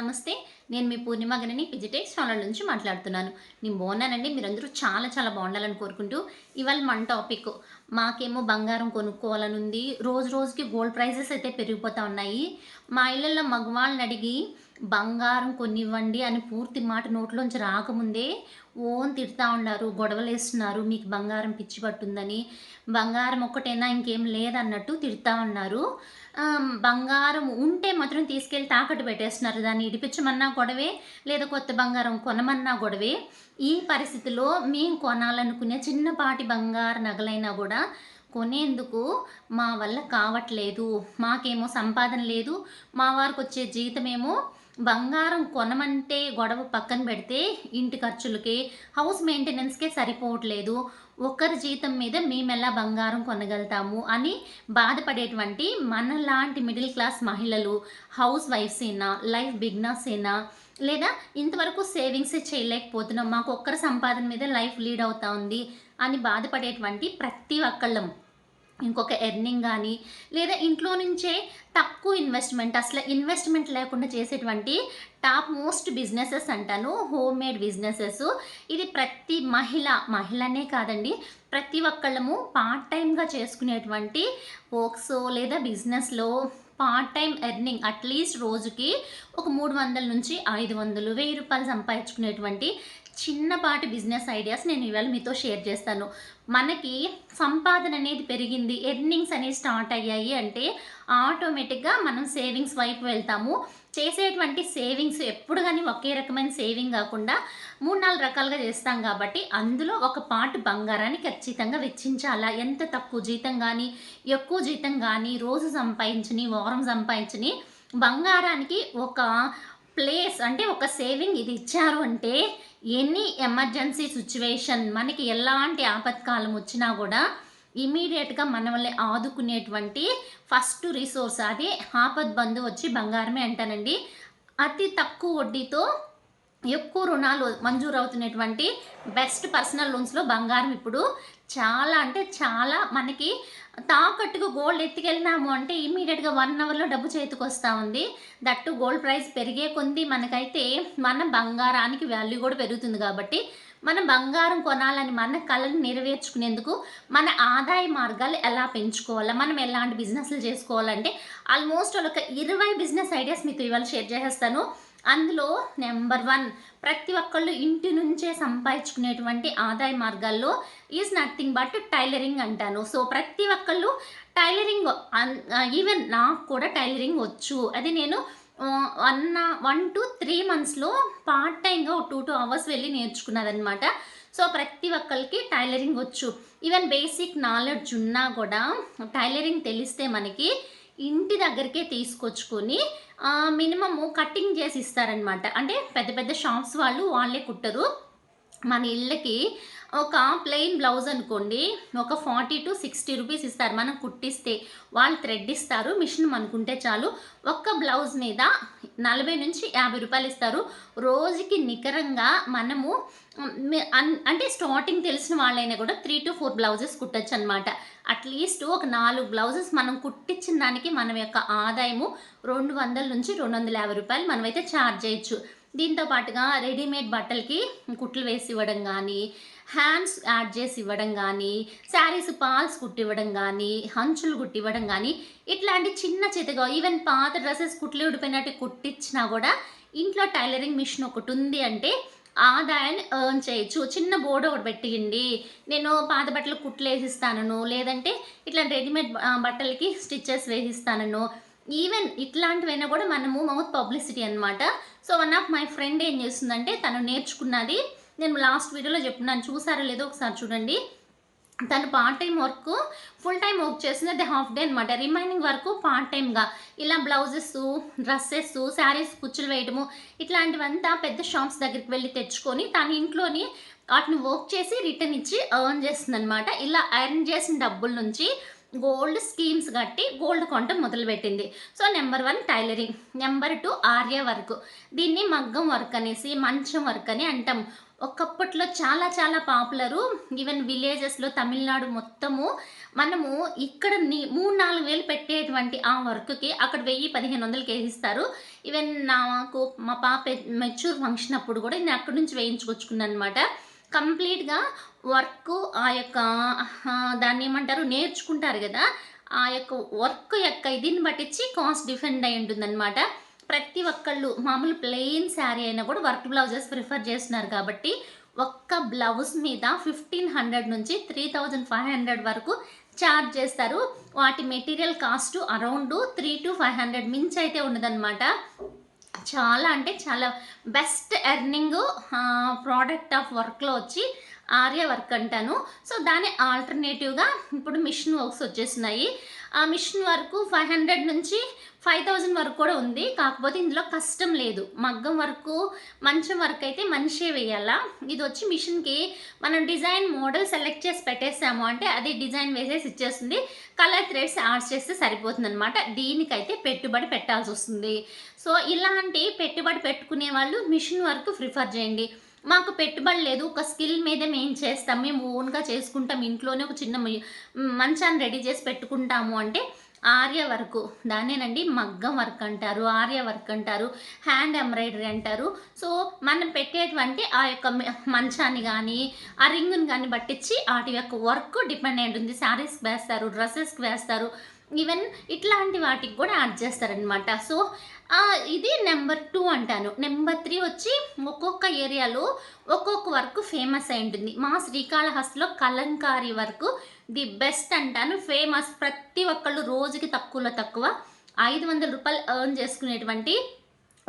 నమస్తే. నేను మీ పూర్ణిమ గనని పిజిటెక్స్ ఛానల్ నుంచి మాట్లాడుతున్నాను. నేను బాగున్నానండి. మీరందరూ చాలా చాలా బాగుండాలని కోరుకుంటూ ఇవాళ మన టాపిక్ మాకేమో బంగారం కొనుక్కోవాలని ఉంది రోజు రోజుకి గోల్డ్ ప్రైజెస్ అయితే పెరిగిపోతూ ఉన్నాయి. మా ఇళ్ళల్లో మగవాళ్ళని అడిగి బంగారం కొనివ్వండి అని పూర్తి మాట నోట్లోంచి రాకముందే ఓన్ తిడతా ఉన్నారు గొడవలు వేస్తున్నారు మీకు బంగారం పిచ్చి పట్టుందని. బంగారం ఒక్కటైనా ఇంకేం లేదన్నట్టు తిడతా ఉన్నారు. బంగారం ఉంటే మాత్రం తీసుకెళ్ళి తాకట్టు పెట్టేస్తున్నారు. దాన్ని ఇడిపించమన్నా గొడవే లేదా కొత్త బంగారం కొనమన్నా గొడవే. ఈ పరిస్థితిలో మేము కొనాలనుకునే చిన్నపాటి బంగారు నగలైనా కూడా కొనేందుకు మా వల్ల కావట్లేదు. మాకేమో సంపాదన లేదు. మా వారికి వచ్చే జీతమేమో బంగారం కొనమంటే గొడవ పక్కన పెడితే ఇంటి ఖర్చులకి హౌస్ మెయింటెనెన్స్కే సరిపోవట్లేదు. ఒకరి జీతం మీద మేము ఎలా బంగారం కొనగలుగుతాము అని బాధపడేటువంటి మనలాంటి మిడిల్ క్లాస్ మహిళలు హౌస్ వైఫ్స్ అయినా లైఫ్ బిగ్నర్స్ అయినా లేదా ఇంతవరకు సేవింగ్స్ చేయలేకపోతున్నాం. మాకు ఒక్కరి సంపాదన మీద లైఫ్ లీడ్ అవుతా ఉంది అని బాధపడేటువంటి ప్రతి ఒక్కళ్ళం. ఇంకొక ఎర్నింగ్ కానీ లేదా ఇంట్లో నుంచే తక్కువ ఇన్వెస్ట్మెంట్ అసలు ఇన్వెస్ట్మెంట్ లేకుండా చేసేటువంటి టాప్ మోస్ట్ బిజినెసెస్ అంటాను హోమ్ మేడ్ బిజినెసెస్ ఇది ప్రతి మహిళ మహిళనే కాదండి ప్రతి ఒక్కళ్ళము పార్ట్ టైంగా చేసుకునేటువంటి వర్క్స్ లేదా బిజినెస్లో పార్ట్ టైం ఎర్నింగ్ అట్లీస్ట్ రోజుకి ఒక మూడు వందల నుంచి ఐదు వందలు వెయ్యి రూపాయలు సంపాదించుకునేటువంటి చిన్నపాటి బిజినెస్ ఐడియాస్ నేను ఇవాళ మీతో షేర్ చేస్తాను. మనకి సంపాదన అనేది పెరిగింది. ఎర్నింగ్స్ అనేవి స్టార్ట్ అయ్యాయి అంటే ఆటోమేటిక్గా మనం సేవింగ్స్ వైపు వెళ్తాము. చేసేటువంటి సేవింగ్స్ ఎప్పుడు కానీ ఒకే రకమైన సేవింగ్ కాకుండా మూడు నాలుగు రకాలుగా చేస్తాం కాబట్టి అందులో ఒక పార్ట్ బంగారాన్ని ఖచ్చితంగా వెచ్చించాలా? ఎంత తక్కువ జీతం కానీ ఎక్కువ జీతం కానీ రోజు సంపాదించని వారం సంపాదించని బంగారానికి ఒక ప్లేస్ అంటే ఒక సేవింగ్ ఇది ఇచ్చారు అంటే ఎనీ ఎమర్జెన్సీ సిచ్యువేషన్ మనకి ఎలాంటి ఆపత్కాలం వచ్చినా కూడా ఇమీడియట్గా మన వల్లే ఆదుకునేటువంటి ఫస్ట్ రిసోర్స్ అది ఆపద్ బంధు వచ్చి బంగారమే అంటానండి. అతి తక్కువ వడ్డీతో ఎక్కువ రుణాలు మంజూరు అవుతున్నటువంటి బెస్ట్ పర్సనల్ లోన్స్లో బంగారం ఇప్పుడు చాలా అంటే చాలా మనకి తాకట్టుకు గోల్డ్ ఎత్తుకెళ్ళినాము అంటే ఇమీడియట్గా వన్ అవర్లో డబ్బు చేతికి వస్తూ ఉంది. దట్టు గోల్డ్ ప్రైస్ పెరిగే కొంది మనకైతే మన బంగారానికి వాల్యూ కూడా పెరుగుతుంది కాబట్టి మనం బంగారం కొనాలని మన కళను నెరవేర్చుకునేందుకు మన ఆదాయ మార్గాలు ఎలా పెంచుకోవాలా మనం ఎలాంటి బిజినెస్లు చేసుకోవాలంటే ఆల్మోస్ట్ ఒక ఇరవై బిజినెస్ ఐడియాస్ మీతో ఇవాళ షేర్ చేసేస్తాను. అందులో నెంబర్ వన్ ప్రతి ఒక్కళ్ళు ఇంటి నుంచే సంపాదించుకునేటువంటి ఆదాయ మార్గాల్లో ఈజ్ నథింగ్ బట్ టైలరింగ్ అంటాను. సో ప్రతి ఒక్కళ్ళు టైలరింగ్ ఈవెన్ నాకు కూడా టైలరింగ్ వచ్చు. అది నేను వన్ వన్ టు త్రీ మంత్స్లో పార్ట్ టైంగా టూ టూ అవర్స్ వెళ్ళి నేర్చుకున్నదనమాట సో ప్రతి ఒక్కరికి టైలరింగ్ వచ్చు. ఈవెన్ బేసిక్ నాలెడ్జ్ ఉన్నా కూడా టైలరింగ్ తెలిస్తే మనకి ఇంటి దగ్గరికే తీసుకొచ్చుకొని మినిమము కటింగ్ చేసి ఇస్తారనమాట అంటే పెద్ద పెద్ద షాప్స్ వాళ్ళు వాళ్ళే కుట్టరు. మన ఇళ్ళకి ఒక ప్లెయిన్ బ్లౌజ్ అనుకోండి ఒక ఫార్టీ టు సిక్స్టీ రూపీస్ ఇస్తారు. మనం కుట్టిస్తే వాళ్ళు థ్రెడ్ ఇస్తారు మిషన్ అనుకుంటే చాలు. ఒక్క బ్లౌజ్ మీద నలభై నుంచి యాభై రూపాయలు ఇస్తారు. రోజుకి నికరంగా మనము అంటే స్టార్టింగ్ తెలిసిన వాళ్ళైనా కూడా త్రీ టు ఫోర్ బ్లౌజెస్ కుట్టచ్చు అనమాట అట్లీస్ట్ ఒక నాలుగు బ్లౌజెస్ మనం కుట్టించిన దానికి మన యొక్క ఆదాయము రెండు వందల నుంచి రెండు వందల యాభై రూపాయలు మనమైతే ఛార్జ్ చేయొచ్చు. దీంతో పాటుగా రెడీమేడ్ బట్టలకి కుట్లు వేసి ఇవ్వడం కానీ హ్యాండ్స్ యాడ్ చేసి ఇవ్వడం కానీ శారీస్ పాల్స్ కుట్టివ్వడం కానీ హంచులు కుట్టివ్వడం కానీ ఇట్లాంటి చిన్న చేతగా ఈవెన్ పాత డ్రెస్సెస్ కుట్లు ఉడిపోయినట్టు కుట్టించినా కూడా ఇంట్లో టైలరింగ్ మిషన్ ఒకటి ఉంది అంటే ఆదాయాన్ని ఎర్న్ చేయొచ్చు. చిన్న బోర్డు ఒకటి పెట్టియండి. నేను పాత బట్టలు కుట్లు వేసిస్తాను లేదంటే ఇట్లా రెడీమేడ్ బట్టలకి స్టిచ్చెస్ వేసిస్తాను ఈవెన్ ఇట్లాంటివైనా కూడా మనము మౌత్ పబ్లిసిటీ అనమాట so one of my friend ఏం చేస్తుందంటే తను నేర్చుకున్నది నేను లాస్ట్ వీడియోలో చెప్తున్నాను. చూసారో లేదో ఒకసారి చూడండి. తను part time work full time work చేస్తుంది అది హాఫ్ డే అనమాట రిమైనింగ్ వర్క్ పార్ట్ టైంగా ఇలా బ్లౌజెస్ డ్రెస్సెస్ శారీస్ కుచ్చులు వేయడము ఇట్లాంటివంతా పెద్ద షాప్స్ దగ్గరికి వెళ్ళి తెచ్చుకొని తన ఇంట్లోని వాటిని వర్క్ చేసి రిటర్న్ ఇచ్చి ఎర్న్ చేస్తుంది అనమాట ఇలా ఎర్న్ చేసిన డబ్బుల నుంచి గోల్డ్ స్కీమ్స్ కట్టి గోల్డ్ కొనటం మొదలుపెట్టింది. So number one tailoring number two Arya work దీన్ని మగ్గం వర్క్ అనేసి మంచం వర్క్ అని అంటాం. ఒకప్పట్లో చాలా చాలా పాపులరు. ఈవెన్ విలేజెస్లో తమిళనాడు మొత్తము. మనము ఇక్కడ నీ మూడు నాలుగు వేలు పెట్టేటువంటి ఆ వర్క్కి అక్కడ వెయ్యి పదిహేను వందలు వేసిస్తారు ఈవెన్ నాకు మా పాప మెచ్యూర్ ఫంక్షన్ అప్పుడు కూడా నేను అక్కడి నుంచి వేయించుకొచ్చుకున్నాను అనమాట కంప్లీట్గా వర్క్ ఆ యొక్క దాన్ని ఏమంటారు? నేర్చుకుంటారు కదా. ఆ యొక్క వర్క్ యొక్క ఇదిని పట్టించి కాస్ట్ డిఫెండ్ అయి ఉంటుందన్నమాట ప్రతి ఒక్కళ్ళు మామూలు ప్లెయిన్ శారీ అయినా కూడా వర్క్ బ్లౌజెస్ ప్రిఫర్ చేస్తున్నారు కాబట్టి ఒక్క బ్లౌజ్ మీద ఫిఫ్టీన్ హండ్రెడ్ నుంచి త్రీ థౌజండ్ ఫైవ్ హండ్రెడ్ వరకు ఛార్జ్ చేస్తారు. వాటి material cost around three to five hundred మించి అయితే ఉండదన్నమాట చాలా అంటే చాలా బెస్ట్ ఎర్నింగ్ ప్రోడక్ట్ ఆఫ్ వర్క్లో వచ్చి ఆర్య వర్క్ అంటాను. సో దాని ఆల్టర్నేటివ్గా ఇప్పుడు మిషన్ వర్క్స్ వచ్చేసినాయి ఆ మిషన్ వర్క్ ఫైవ్ హండ్రెడ్ నుంచి ఫైవ్ థౌజండ్ వరకు కూడా ఉంది. కాకపోతే ఇందులో కష్టం లేదు. మగ్గం వర్క్ మంచం వర్క్ అయితే మనిషే వేయాలా? ఇది వచ్చి మిషన్కి మనం డిజైన్ మోడల్ సెలెక్ట్ చేసి పెట్టేసాము అంటే అది డిజైన్ వేసేసి ఇచ్చేస్తుంది. కలర్ థ్రెడ్స్ యాడ్స్ చేస్తే సరిపోతుంది అనమాట దీనికైతే పెట్టుబడి పెట్టాల్సి వస్తుంది. సో ఇలాంటి పెట్టుబడి పెట్టుకునే వాళ్ళు మిషన్ వర్క్ ప్రిఫర్ చేయండి. మాకు పెట్టుబడి లేదు. ఒక స్కిల్ మీద మేము చేస్తాం. మేము ఓన్గా చేసుకుంటాం. ఇంట్లోనే ఒక చిన్న మంచాన్ని రెడీ చేసి పెట్టుకుంటాము అంటే ఆర్య వర్క్. దాన్నేనండి మగ్గం వర్క్ అంటారు ఆర్య వర్క్ అంటారు హ్యాండ్ ఎంబ్రాయిడరీ అంటారు. సో మనం పెట్టేటువంటి ఆ యొక్క మంచాన్ని కానీ ఆ రింగుని కానీ పట్టించి వాటి యొక్క వర్క్ డిపెండ్ అయి ఉంటుంది శారీస్కి వేస్తారు డ్రెస్సెస్కి వేస్తారు. ఈవెన్ ఇట్లాంటి వాటికి కూడా యాడ్ చేస్తారనమాట సో ఇది నెంబర్ టూ అంటాను. నెంబర్ త్రీ వచ్చి ఒక్కొక్క ఏరియాలో ఒక్కొక్క వర్క్ ఫేమస్ అయి ఉంటుంది మా శ్రీకాళహస్తిలో కలంకారీ వర్క్ ది బెస్ట్ అంటాను. ఫేమస్ ప్రతి ఒక్కళ్ళు రోజుకి తక్కువలో తక్కువ ఐదు వందల రూపాయలు ఎర్న్ చేసుకునేటువంటి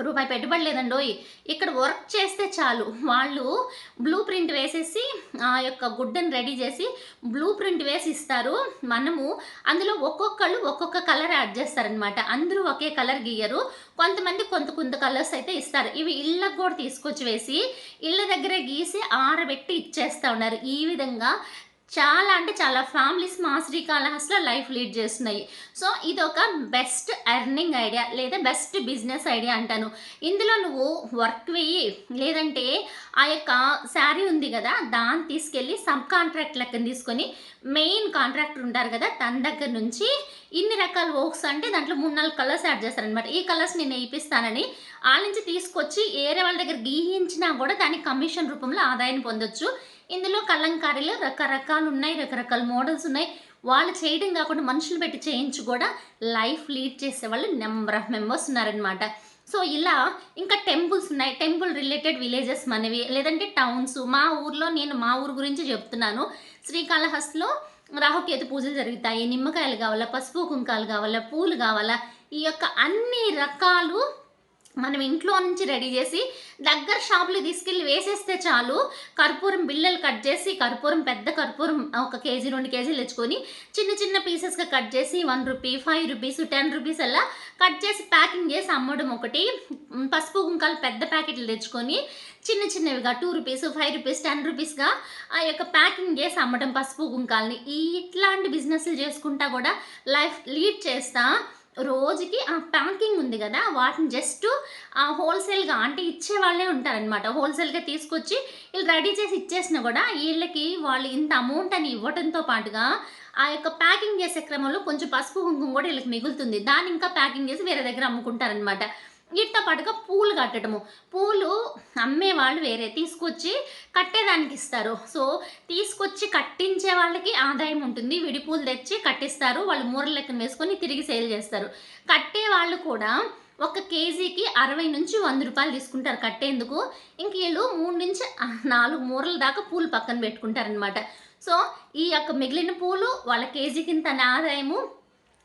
రూపాయి పెట్టుబడి లేదండోయ్ ఇక్కడ వర్క్ చేస్తే చాలు. వాళ్ళు బ్లూ ప్రింట్ వేసేసి ఆ యొక్క గుడ్డను రెడీ చేసి బ్లూ ప్రింట్ వేసి ఇస్తారు. మనము అందులో ఒక్కొక్కళ్ళు ఒక్కొక్క కలర్ యాడ్ చేస్తారనమాట అందరూ ఒకే కలర్ గీయరు కొంతమంది కొంత కొంత కలర్స్ అయితే ఇస్తారు. ఇవి ఇళ్ళకు కూడా తీసుకొచ్చి వేసి ఇళ్ళ దగ్గరే గీసి ఆరబెట్టి ఇచ్చేస్తూ ఉన్నారు. ఈ విధంగా చాలా అంటే చాలా ఫ్యామిలీస్ మా శ్రీకాళహస్తిలో లైఫ్ లీడ్ చేస్తున్నాయి. సో ఇది ఒక బెస్ట్ ఎర్నింగ్ ఐడియా లేదా బెస్ట్ బిజినెస్ ఐడియా అంటాను. ఇందులో నువ్వు వర్క్ వెయ్యి లేదంటే ఆ యొక్క శారీ ఉంది కదా దాన్ని తీసుకెళ్ళి సబ్ కాంట్రాక్ట్ లెక్కన తీసుకొని మెయిన్ కాంట్రాక్టర్ ఉంటారు కదా తన దగ్గర నుంచి ఇన్ని రకాల వర్క్స్ అంటే దాంట్లో మూడు నాలుగు కలర్స్ యాడ్ చేస్తారనమాట ఈ కలర్స్ నేను వేయిస్తానని వాళ్ళ నుంచి తీసుకొచ్చి ఏరే వాళ్ళ దగ్గర గీయించినా కూడా దానికి కమిషన్ రూపంలో ఆదాయాన్ని పొందొచ్చు. ఇందులో కలంకారీలు రకరకాలు ఉన్నాయి రకరకాల మోడల్స్ ఉన్నాయి. వాళ్ళు చేయడం కాకుండా మనుషులు పెట్టి చేయించి కూడా లైఫ్ లీడ్ చేసే వాళ్ళు నెంబర్ ఆఫ్ మెంబర్స్ ఉన్నారనమాట సో ఇలా ఇంకా టెంపుల్స్ ఉన్నాయి. టెంపుల్ రిలేటెడ్ విలేజెస్ మనవి లేదంటే టౌన్స్. మా ఊర్లో నేను మా ఊరు గురించి చెప్తున్నాను. శ్రీకాళహస్తిలో రాహుకేతు పూజలు జరుగుతాయి. నిమ్మకాయలు కావాలా పసుపు కుంకాలు కావాలా పూలు కావాలా ఈ యొక్క అన్ని రకాలు మనం ఇంట్లో నుంచి రెడీ చేసి దగ్గర షాపులో తీసుకెళ్ళి వేసేస్తే చాలు. కర్పూరం బిళ్ళలు కట్ చేసి కర్పూరం పెద్ద కర్పూరం ఒక కేజీ రెండు కేజీలు తెచ్చుకొని చిన్న చిన్న పీసెస్గా కట్ చేసి one rupee five rupees ten rupees అలా కట్ చేసి ప్యాకింగ్ చేసి అమ్మడం ఒకటి. పసుపు కుంకాలు పెద్ద ప్యాకెట్లు తెచ్చుకొని చిన్న చిన్నవిగా two rupees five rupees ten రూపీస్గా ఆ యొక్క ప్యాకింగ్ చేసి అమ్మడం పసుపు కుంకాలని. ఇట్లాంటి బిజినెస్లు చేసుకుంటా కూడా లైఫ్ లీడ్ చేస్తా. రోజుకి ఆ ప్యాకింగ్ ఉంది కదా వాటిని జస్ట్ ఆ హోల్సేల్గా అంటే ఇచ్చే వాళ్ళే ఉంటారనమాట హోల్సేల్గా తీసుకొచ్చి వీళ్ళు రెడీ చేసి ఇచ్చేసినా కూడా వీళ్ళకి వాళ్ళు ఇంత అమౌంట్ అని ఇవ్వడంతో పాటుగా ఆ యొక్క ప్యాకింగ్ చేసే క్రమంలో కొంచెం పసుపు కుంకుమ కూడా వీళ్ళకి మిగులుతుంది. దాన్ని ఇంకా ప్యాకింగ్ చేసి వేరే దగ్గర అమ్ముకుంటారనమాట వీటితో పాటుగా పూలు కట్టడము. పూలు అమ్మే వాళ్ళు వేరే తీసుకొచ్చి కట్టేదానికి ఇస్తారు. సో తీసుకొచ్చి కట్టించే వాళ్ళకి ఆదాయం ఉంటుంది. విడి పూలు తెచ్చి కట్టిస్తారు. వాళ్ళు మూరల లెక్కన వేసుకొని తిరిగి సేల్ చేస్తారు. కట్టే వాళ్ళు కూడా ఒక కేజీకి అరవై నుంచి వంద రూపాయలు తీసుకుంటారు కట్టేందుకు. ఇంక వీళ్ళు మూడు నుంచి నాలుగు మూరల దాకా పూలు పక్కన పెట్టుకుంటారనమాట సో ఈ యొక్క మిగిలిన పూలు వాళ్ళ కేజీకి ఇంత ఆదాయము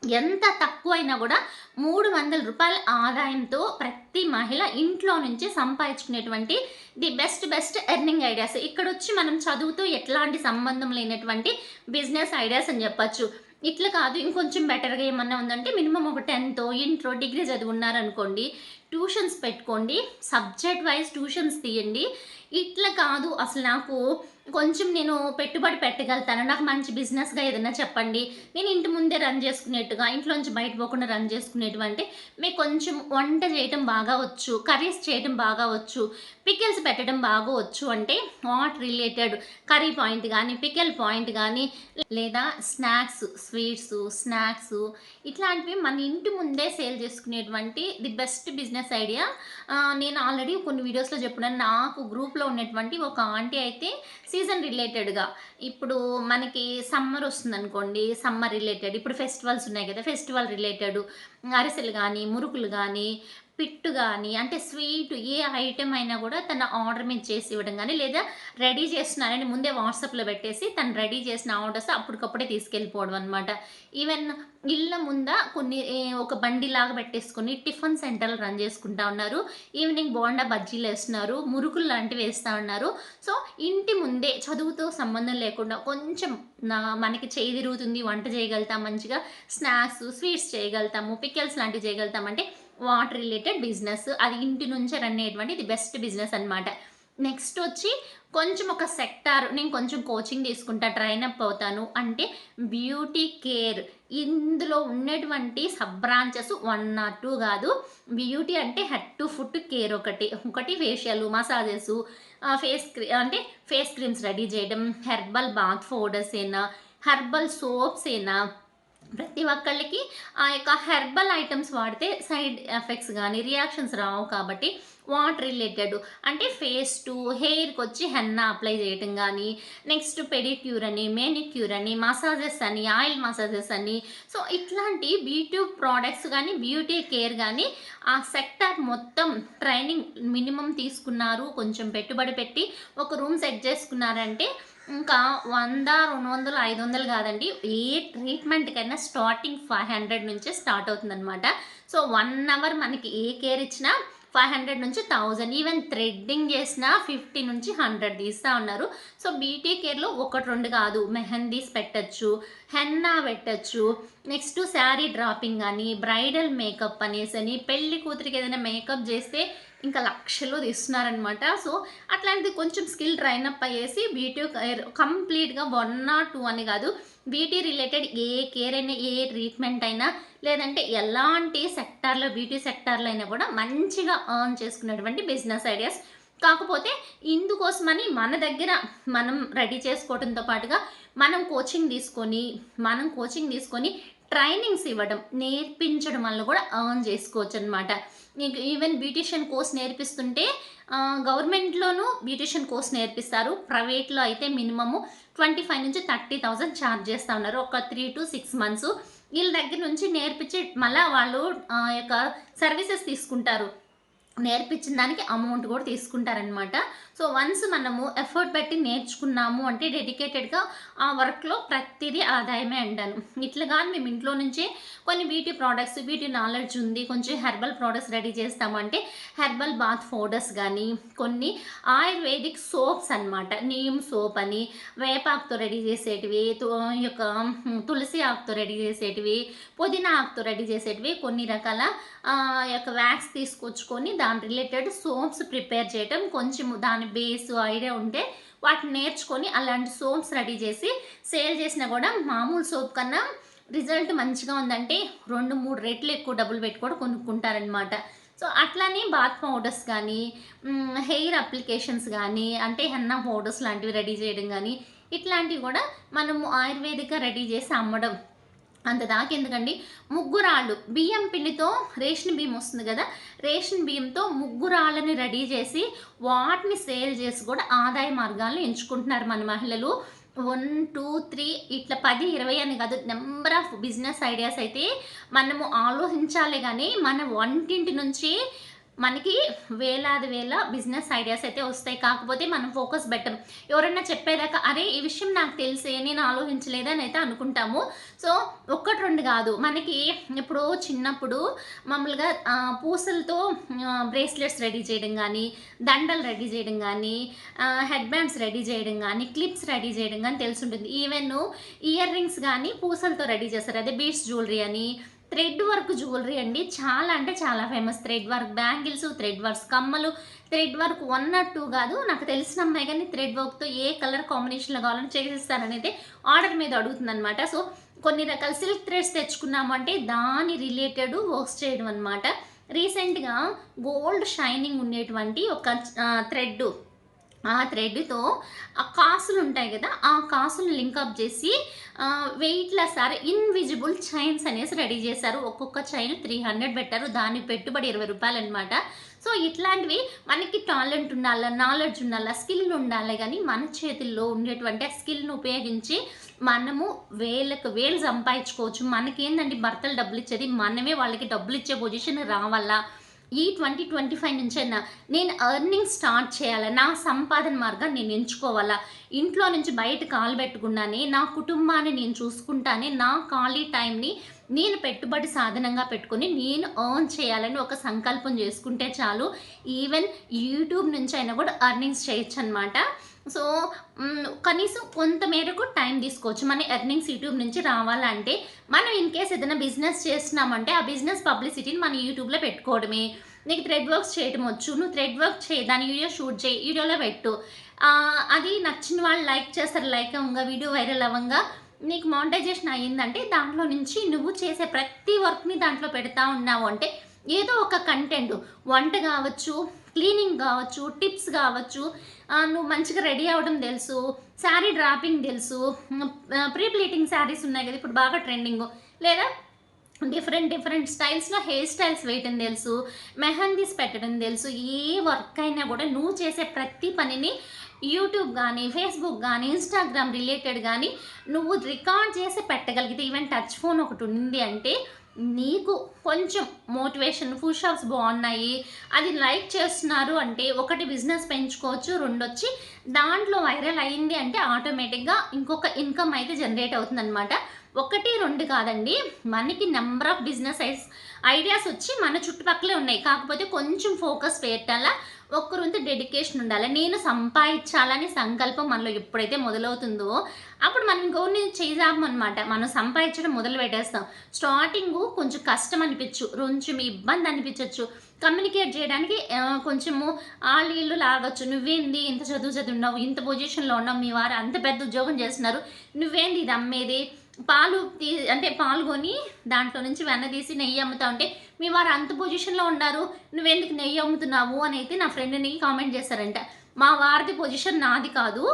ఎంత తక్కువైనా కూడా మూడు వందల రూపాయల ఆదాయంతో ప్రతి మహిళ ఇంట్లో నుంచి సంపాదించుకునేటువంటి the best best earning ideas. ఇక్కడ వచ్చి మనం చదువుతూ ఎట్లాంటి సంబంధం లేనటువంటి బిజినెస్ ఐడియాస్ అని చెప్పచ్చు. ఇట్లా కాదు ఇంకొంచెం బెటర్గా ఏమన్నా ఉందంటే మినిమం ఒక టెన్త్ ఇంట్రో డిగ్రీ చదివి ఉన్నారనుకోండి ట్యూషన్స్ పెట్టుకోండి సబ్జెక్ట్ వైజ్ ట్యూషన్స్ తీయండి. ఇట్లా కాదు అసలు నాకు కొంచెం నేను పెట్టుబడి పెట్టగలుగుతాను. నాకు మంచి బిజినెస్గా ఏదైనా చెప్పండి. నేను ఇంటి ముందే రన్ చేసుకునేట్టుగా ఇంట్లోంచి బయట పోకుండా రన్ చేసుకునేటువంటి మీకు కొంచెం వంట చేయటం బాగా వచ్చు కర్రీస్ చేయటం బాగా వచ్చు పికిల్స్ పెట్టడం బాగా వచ్చు అంటే వాట్ రిలేటెడ్ కర్రీ పాయింట్ కానీ పికిల్ పాయింట్ కానీ లేదా స్నాక్స్ స్వీట్స్ స్నాక్స్ ఇట్లాంటివి మన ఇంటి ముందే సేల్ చేసుకునేటువంటి ది బెస్ట్ బిజినెస్ ఐడియా. నేను ఆల్రెడీ కొన్ని వీడియోస్లో చెప్పినాను నాకు గ్రూప్లో ఉన్నటువంటి ఒక ఆంటీ అయితే సీజన్ రిలేటెడ్గా. ఇప్పుడు మనకి సమ్మర్ వస్తుందనుకోండి సమ్మర్ రిలేటెడ్. ఇప్పుడు ఫెస్టివల్స్ ఉన్నాయి కదా ఫెస్టివల్ రిలేటెడ్. అరిసెలు కానీ మురుకులు కానీ పిట్టు కానీ అంటే స్వీట్ ఏ ఐటెం అయినా కూడా తన ఆర్డర్ మీద చేసి ఇవ్వడం కానీ లేదా రెడీ చేస్తున్నారని ముందే వాట్సాప్లో పెట్టేసి తను రెడీ చేసిన ఆర్డర్స్ అప్పటికప్పుడే తీసుకెళ్ళిపోవడం అనమాట ఈవెన్ ఇళ్ళ ముంద కొన్ని ఒక బండి లాగా పెట్టేసుకొని టిఫిన్ సెంటర్లు రన్ చేసుకుంటా ఉన్నారు. ఈవినింగ్ బోండా బజ్జీలు వేస్తున్నారు మురుకులు లాంటివి వేస్తూ ఉన్నారు. సో ఇంటి ముందే చదువుతో సంబంధం లేకుండా కొంచెం మనకి చేయి తిరుగుతుంది వంట చేయగలుగుతాం మంచిగా స్నాక్స్ స్వీట్స్ చేయగలుగుతాము పికెల్స్ లాంటివి చేయగలుగుతాం అంటే వాటర్ రిలేటెడ్ బిజినెస్ అది ఇంటి నుంచే రన్ అయ్యేటువంటి ఇది బెస్ట్ బిజినెస్ అనమాట నెక్స్ట్ వచ్చి కొంచెం ఒక సెక్టార్ నేను కొంచెం కోచింగ్ తీసుకుంటా ట్రైన్ అప్ అవుతాను. అంటే బ్యూటీ కేర్ ఇందులో ఉండేటువంటి sub branches one or two కాదు. బ్యూటీ అంటే హెడ్ టు ఫుట్ కేర్ ఒకటి. ఒకటి ఫేషియల్ మసాజెస్ ఫేస్ క్రీ అంటే ఫేస్ క్రీమ్స్ రెడీ చేయడం హెర్బల్ బాత్ పౌడర్స్ అయినా హెర్బల్ సోప్స్ అయినా ప్రతి ఒక్కళ్ళకి ఆ యొక్క హెర్బల్ ఐటమ్స్ వాడితే సైడ్ ఎఫెక్ట్స్ కానీ రియాక్షన్స్ రావు కాబట్టి వాటర్ రిలేటెడ్. అంటే ఫేస్ టు హెయిర్కి వచ్చి హెన్నా అప్లై చేయటం కానీ నెక్స్ట్ పెడిక్యూర్ అని మేనిక్యూర్ అని మసాజెస్ అని ఆయిల్ మసాజెస్ అని. సో ఇట్లాంటి బ్యూటీ ప్రోడక్ట్స్ కానీ బ్యూటీ కేర్ కానీ ఆ సెక్టర్ మొత్తం ట్రైనింగ్ మినిమం తీసుకున్నారు. కొంచెం పెట్టుబడి పెట్టి ఒక రూమ్ సెట్ చేసుకున్నారంటే ఇంకా వంద రెండు వందలు ఐదు వందలు కాదండి. ఏ ట్రీట్మెంట్కైనా స్టార్టింగ్ ఫైవ్ హండ్రెడ్ నుంచే స్టార్ట్ అవుతుందన్నమాట. సో వన్ అవర్ మనకి ఏ కేర్ ఇచ్చినా ఫైవ్ హండ్రెడ్ నుంచి థౌజండ్ ఈవెన్ థ్రెడ్డింగ్ చేసిన ఫిఫ్టీ నుంచి హండ్రెడ్ తీస్తూ ఉన్నారు. సో బీటీ కేర్లో ఒకటి రెండు కాదు. మెహందీస్ పెట్టచ్చు. హెన్నా పెట్టచ్చు. నెక్స్ట్ శారీ డ్రాపింగ్ అని బ్రైడల్ మేకప్ అనేసి అని పెళ్ళి కూతురికి ఏదైనా మేకప్ చేస్తే ఇంకా లక్షలు తీస్తున్నారనమాట సో అట్లాంటిది కొంచెం స్కిల్ ట్రైన్ అప్ అయ్యేసి బ్యూటీ కేర్ కంప్లీట్గా వన్ నాట్ టూ అని కాదు బ్యూటీ రిలేటెడ్ ఏ కేర్ అయినా ఏ ట్రీట్మెంట్ అయినా లేదంటే ఎలాంటి సెక్టార్లో బ్యూటీ సెక్టార్లో అయినా కూడా మంచిగా ఎర్న్ చేసుకునేటువంటి బిజినెస్ ఐడియాస్ కాకపోతే ఇందుకోసమని మన దగ్గర మనం రెడీ చేసుకోవడంతో పాటుగా మనం కోచింగ్ తీసుకొని మనం కోచింగ్ తీసుకొని ట్రైనింగ్స్ ఇవ్వడం నేర్పించడం వల్ల కూడా అర్న్ చేసుకోవచ్చు అనమాట నీకు ఈవెన్ బ్యూటిషియన్ కోర్స్ నేర్పిస్తుంటే గవర్నమెంట్లోనూ బ్యూటిషియన్ కోర్స్ నేర్పిస్తారు. ప్రైవేట్లో అయితే మినిమము ట్వంటీ ఫైవ్ నుంచి థర్టీ థౌజండ్ ఛార్జ్ చేస్తూ ఉన్నారు. ఒక త్రీ టు సిక్స్ మంత్స్ వీళ్ళ దగ్గర నుంచి నేర్పించి మళ్ళీ వాళ్ళు యొక్క సర్వీసెస్ తీసుకుంటారు. నేర్పించిన దానికి అమౌంట్ కూడా తీసుకుంటారనమాట సో వన్స్ మనము ఎఫర్ట్ పెట్టి నేర్చుకున్నాము అంటే డెడికేటెడ్గా ఆ వర్క్లో ప్రతిదీ ఆదాయమే అంటాను. ఇట్లా కానీ మేము ఇంట్లో నుంచే కొన్ని బ్యూటీ ప్రోడక్ట్స్ బ్యూటీ నాలెడ్జ్ ఉంది కొంచెం హెర్బల్ ప్రోడక్ట్స్ రెడీ చేస్తామంటే హెర్బల్ బాత్ పౌడర్స్ కానీ కొన్ని ఆయుర్వేదిక్ సోప్స్ అనమాట నీమ్ సోప్ అని వేపాకుతో రెడీ చేసేటివి యొక్క తులసి ఆకుతో రెడీ చేసేటివి పుదీనా ఆకుతో రెడీ చేసేటివి కొన్ని రకాల యొక్క వ్యాక్స్ తీసుకొచ్చుకొని దాని రిలేటెడ్ సోప్స్ ప్రిపేర్ చేయటం కొంచెం దాని బేస్ ఐడియా ఉంటే వాటిని నేర్చుకొని అలాంటి సోప్స్ రెడీ చేసి సేల్ చేసినా కూడా మామూలు సోప్ కన్నా రిజల్ట్ మంచిగా ఉందంటే రెండు మూడు రెట్లు ఎక్కువ డబ్బులు పెట్టి కూడా కొనుక్కుంటారనమాట సో అట్లానే బాత్ పౌడర్స్ కానీ హెయిర్ అప్లికేషన్స్ కానీ అంటే హెన్నా పౌడర్స్ లాంటివి రెడీ చేయడం కానీ ఇట్లాంటివి కూడా మనము ఆయుర్వేదిక రెడీ చేసి అమ్మడం అంత దాకా ఎందుకండి ముగ్గురాళ్ళు. బియ్యం పిండితో రేషన్ బియ్యం వస్తుంది కదా? రేషన్ బియ్యంతో ముగ్గురాళ్ళని రెడీ చేసి వాటిని సేల్ చేసి కూడా ఆదాయ మార్గాలను ఎంచుకుంటున్నారు మన మహిళలు. వన్ టూ త్రీ ఇట్లా పది ఇరవై అని కాదు నెంబర్ ఆఫ్ బిజినెస్ ఐడియాస్ అయితే మనము ఆలోచించాలి కానీ మన వంటింటి నుంచి మనకి వేలాది వేల బిజినెస్ ఐడియాస్ అయితే వస్తాయి. కాకపోతే మనం ఫోకస్ పెట్టం. ఎవరైనా చెప్పేదాకా అరే ఈ విషయం నాకు తెలిసే నేను ఆలోచించలేదని అయితే అనుకుంటాము. సో ఒక్కటి రెండు కాదు. మనకి ఇప్పుడు చిన్నప్పుడు మామూలుగా పూసలతో బ్రేస్లెట్స్ రెడీ చేయడం కానీ దండలు రెడీ చేయడం కానీ హెడ్ బ్యాండ్స్ రెడీ చేయడం కానీ క్లిప్స్ రెడీ చేయడం కానీ తెలిసి ఉంటుంది. ఈవెన్ ఇయర్ రింగ్స్ కానీ పూసలతో రెడీ చేస్తారు. అదే బీట్స్ జ్యువెలరీ అని థ్రెడ్ వర్క్ జ్యువెలరీ అండి. చాలా అంటే చాలా famous. Thread work bangles thread works కమ్మలు thread work one or two కాదు. నాకు తెలిసిన అమ్మాయి కానీ థ్రెడ్ వర్క్తో ఏ కలర్ కాంబినేషన్లో కావాలని చేసిస్తానని అయితే ఆర్డర్ మీద అడుగుతుందనమాట సో కొన్ని రకాల సిల్క్ థ్రెడ్స్ తెచ్చుకున్నాము అంటే దాని రిలేటెడ్ వర్క్స్ చేయడం అనమాట రీసెంట్గా గోల్డ్ షైనింగ్ ఉండేటువంటి ఒక థ్రెడ్ ఆ థ్రెడ్తో ఆ కాసులు ఉంటాయి కదా ఆ కాసులు లింకప్ చేసి వెయిట్లెస్ సార్ ఇన్విజిబుల్ చైన్స్ అనేసి రెడీ చేశారు. ఒక్కొక్క చైన్ త్రీ హండ్రెడ్ పెట్టారు. దాని పెట్టుబడి ఇరవై రూపాయలు అనమాట సో ఇట్లాంటివి మనకి టాలెంట్ ఉండాలా నాలెడ్జ్ ఉండాలా స్కిల్ ఉండాలి కానీ మన చేతుల్లో ఉండేటువంటి ఆ స్కిల్ను ఉపయోగించి మనము వేలకు వేలు సంపాదించుకోవచ్చు. మనకేందంటే భర్తలు డబ్బులు ఇచ్చేది మనమే వాళ్ళకి డబ్బులు ఇచ్చే పొజిషన్ రావాలా? ఈ ట్వంటీ ట్వంటీ ఫైవ్ నుంచైనా నేను ఎర్నింగ్ స్టార్ట్ చేయాలా? నా సంపాదన మార్గం నేను ఎంచుకోవాలా? ఇంట్లో నుంచి బయట కాలు పెట్టుకున్నానే నా కుటుంబాన్ని నేను చూసుకుంటానే నా ఖాళీ టైంని నేను పెట్టుబడి సాధనంగా పెట్టుకొని నేను ఎర్న్ చేయాలని ఒక సంకల్పం చేసుకుంటే చాలు. ఈవెన్ యూట్యూబ్ నుంచి అయినా కూడా ఎర్నింగ్స్ చేయొచ్చు అనమాట సో కనీసం కొంత మేరకు టైం తీసుకోవచ్చు. మన ఎర్నింగ్స్ యూట్యూబ్ నుంచి రావాలంటే మనం ఇన్ కేస్ ఏదైనా బిజినెస్ చేస్తున్నామంటే ఆ బిజినెస్ పబ్లిసిటీని మన యూట్యూబ్లో పెట్టుకోవడమే. నీకు థ్రెడ్ వర్క్స్ చేయడం వచ్చు. నువ్వు థ్రెడ్ వర్క్ చేయి దాని వీడియో షూట్ చేయి వీడియోలో పెట్టు. అది నచ్చిన వాళ్ళు లైక్ చేస్తారు లైక్ అవ్వంగా వీడియో వైరల్ అవ్వంగా. నీకు మానిటైజేషన్ అయ్యిందంటే దాంట్లో నుంచి నువ్వు చేసే ప్రతి వర్క్ని దాంట్లో పెడతా ఉన్నావు అంటే ఏదో ఒక కంటెంట్. వంట కావచ్చు క్లీనింగ్ కావచ్చు టిప్స్ కావచ్చు నువ్వు మంచిగా రెడీ అవ్వడం తెలుసు శారీ డ్రాపింగ్ తెలుసు ప్రీ ప్లీటింగ్ శారీస్ ఉన్నాయి కదా ఇప్పుడు బాగా ట్రెండింగ్. లేదా డిఫరెంట్ డిఫరెంట్ స్టైల్స్లో హెయిర్ స్టైల్స్ వేయటం తెలుసు మెహందీస్ పెట్టడం తెలుసు ఏ వర్క్ అయినా కూడా నువ్వు చేసే ప్రతి పనిని యూట్యూబ్ కానీ ఫేస్బుక్ కానీ ఇన్స్టాగ్రామ్ రిలేటెడ్ కానీ నువ్వు రికార్డ్ చేసి పెట్టగలిగితే ఈవెన్ టచ్ ఫోన్ ఒకటి ఉంది అంటే నీకు కొంచెం మోటివేషన్ ఫుడ్ షాప్స్ బాగున్నాయి. అది లైక్ చేస్తున్నారు అంటే ఒకటి బిజినెస్ పెంచుకోవచ్చు రెండు వచ్చి దాంట్లో వైరల్ అయింది అంటే ఆటోమేటిక్గా ఇంకొక ఇన్కమ్ అయితే జనరేట్ అవుతుందన్నమాట. ఒకటి రెండు కాదండి. మనకి నెంబర్ ఆఫ్ బిజినెస్ ఐడియాస్ వచ్చి మన చుట్టుపక్కలే ఉన్నాయి. కాకపోతే కొంచెం ఫోకస్ పెట్టాలా ఒక్కరుంత డెడికేషన్ ఉండాలి. నేను సంపాదించాలనే సంకల్పం మనలో ఎప్పుడైతే మొదలవుతుందో అప్పుడు మనం ఇంకోని చేద్దామన్నమాట మనం సంపాదించడం మొదలు పెట్టేస్తాం. స్టార్టింగ్ కొంచెం కష్టం అనిపించు కొంచెం ఇబ్బంది అనిపించవచ్చు కమ్యూనికేట్ చేయడానికి కొంచెము వాళ్ళు ఇల్లు లాగొచ్చు. నువ్వేంది ఇంత చదువు చదువున్నావు ఇంత పొజిషన్లో ఉన్నావు మీ వారు అంత పెద్ద ఉద్యోగం చేస్తున్నారు. నువ్వేంది ఇది అమ్మేది? పాలు తీ అంటే పాల్గొని దాంట్లో నుంచి వెన్న తీసి నెయ్యి అమ్ముతా ఉంటే మీ వారు అంత పొజిషన్లో ఉన్నారు నువ్వెందుకు నెయ్యి అమ్ముతున్నావు? అని అయితే నా ఫ్రెండ్ని కామెంట్ చేశారంట మా వారిది పొజిషన్ నాది కాదు.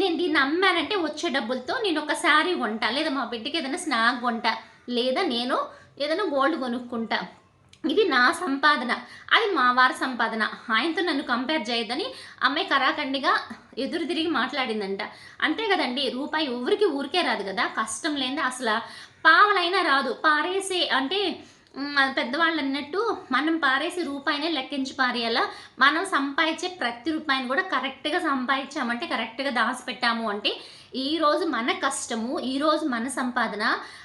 నేను దీన్ని అమ్మానంటే వచ్చే డబ్బులతో నేను ఒక శారీ కొంటా లేదా మా బిడ్డకి ఏదైనా స్నాక్ కొంటా లేదా నేను ఏదైనా గోల్డ్ కొనుక్కుంటా. ఇది నా సంపాదన అది మా వారి సంపాదన. ఆయనతో నన్ను కంపేర్ చేయొద్దని అమ్మాయి కరాఖండిగా ఎదురు తిరిగి మాట్లాడిందంట. అంతే కదండి రూపాయి ఎవరికి ఊరికే రాదు కదా కష్టం లేనిదే అసలు పావలైనా రాదు. పారేసే అంటే పెద్దవాళ్ళు అన్నట్టు మనం పారేసి రూపాయినే లెక్కించి పారేయాలా. మనం సంపాదించే ప్రతి రూపాయిని కూడా కరెక్ట్గా సంపాదించామంటే కరెక్ట్గా దాచిపెట్టాము అంటే ఈరోజు మన కష్టము ఈరోజు మన సంపాదన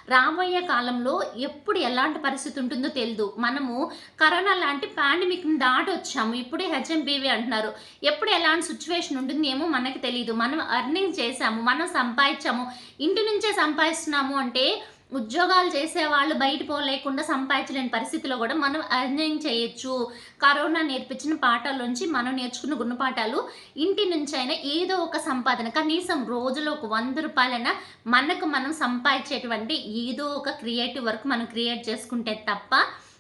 రాబోయే కాలంలో ఎప్పుడు ఎలాంటి పరిస్థితి ఉంటుందో తెలియదు మనము కరోనా లాంటి పాండమిక్ని దాటి వచ్చాము. ఇప్పుడే హెచ్ఎంపీవీ అంటున్నారు. ఎప్పుడు ఎలాంటి సిచ్యువేషన్ ఉంటుంది ఏమో మనకి తెలియదు మనం అర్నింగ్ చేసాము మనం సంపాదించాము. ఇంటి నుంచే సంపాదిస్తున్నాము అంటే ఉద్యోగాలు చేసే వాళ్ళు బయట పోలేకుండా సంపాదించలేని పరిస్థితిలో కూడా మనం అర్నింగ్ చేయొచ్చు. కరోనా నేర్పించిన పాఠాల్లోంచి మనం నేర్చుకున్న గుణపాఠాలు ఇంటి నుంచి అయినా ఏదో ఒక సంపాదన కనీసం రోజులో ఒక వంద రూపాయలైనా మనకు మనం సంపాదించేటువంటి ఏదో ఒక క్రియేటివ్ వర్క్ మనం క్రియేట్ చేసుకుంటే తప్ప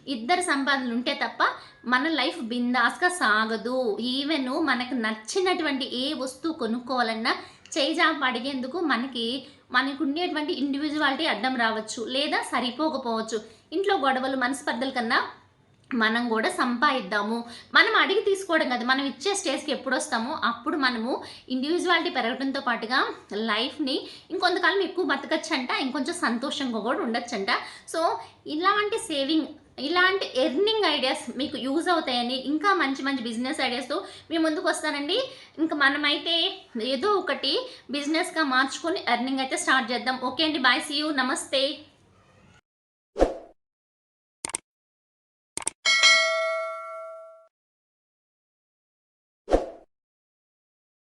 ఇద్దరు సంపాదనలు ఉంటే తప్ప మన లైఫ్ బిందాస్గా సాగదు. ఈవెన్ మనకు నచ్చినటువంటి ఏ వస్తువు కొనుక్కోవాలన్నా చేజాపు అడిగేందుకు మనకి మనకు ఉండేటువంటి ఇండివిజువాలిటీ అడ్డం రావచ్చు లేదా సరిపోకపోవచ్చు. ఇంట్లో గొడవలు మనస్పర్ధల కన్నా మనం కూడా సంపాదిద్దాము. మనం అడిగి తీసుకోవడం కదా మనం ఇచ్చే స్టేజ్కి ఎప్పుడు వస్తామో అప్పుడు మనము ఇండివిజువాలిటీ పెరగడంతో పాటుగా లైఫ్ని ఇంకొంతకాలం ఎక్కువ బతకచ్చంట ఇంకొంచెం సంతోషంగా కూడా ఉండొచ్చంట. సో ఇలాంటి సేవింగ్ ఇలాంటి ఎర్నింగ్ ఐడియాస్ మీకు యూజ్ అవుతాయని ఇంకా మంచి మంచి బిజినెస్ ఐడియాస్తో మీ ముందుకు వస్తానండి. ఇంకా మనమైతే ఏదో ఒకటి బిజినెస్గా మార్చుకొని ఎర్నింగ్ అయితే స్టార్ట్ చేద్దాం. ఓకే అండి బాయ్ సీ యూ నమస్తే.